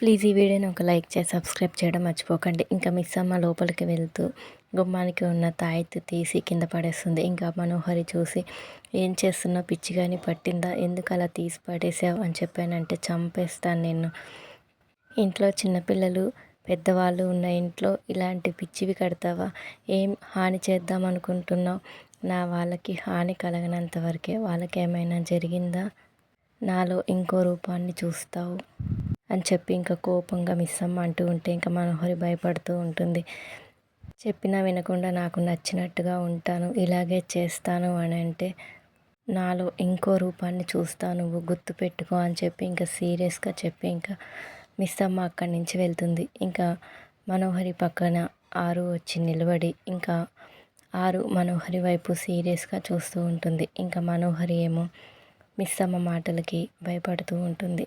Please ఈ వీడియోని ఒక లైక్ చేసి సబ్స్క్రైబ్ చేయడం మర్చిపోకండి. ఇంకా మిస్ అమ్మ లోపలికి వెళ్తూ గుమ్మానికి ఉన్న తాయెత్తు తీసి కింద పడేస్తుంది. ఇంకా మనోహరి చూసి ఏం చేస్తున్నావు? పిచ్చి కానీ పట్టిందా? ఎందుకు అలా తీసి పడేసావు? అని చెప్పానంటే చంపేస్తాను నేను ఇంట్లో చిన్నపిల్లలు పెద్దవాళ్ళు ఉన్న ఇంట్లో ఇలాంటి పిచ్చివి కడతావా? ఏం హాని చేద్దాం అనుకుంటున్నావు? నా వాళ్ళకి హాని కలగనంత వరకే వాళ్ళకి ఏమైనా జరిగిందా? నాలో ఇంకో రూపాన్ని చూస్తావు. అని చెప్పి ఇంకా కోపంగా మిస్ అమ్మ అంటూ ఉంటే ఇంకా మనోహరి భయపడుతూ ఉంటుంది. చెప్పినా వినకుండా నాకు నచ్చినట్టుగా ఉంటాను ఇలాగే చేస్తాను అని అంటే నాలో ఇంకో రూపాన్ని చూస్తాను నువ్వు గుర్తు పెట్టుకో అని చెప్పి ఇంకా సీరియస్గా చెప్పి ఇంకా మిస్ అమ్మ అక్కడి నుంచి వెళ్తుంది. ఇంకా మనోహరి పక్కన ఆరు వచ్చి నిలబడి ఇంకా ఆరు మనోహరి వైపు సీరియస్గా చూస్తూ ఉంటుంది. ఇంకా మనోహరి ఏమో మిస్ అమ్మ మాటలకి భయపడుతూ ఉంటుంది.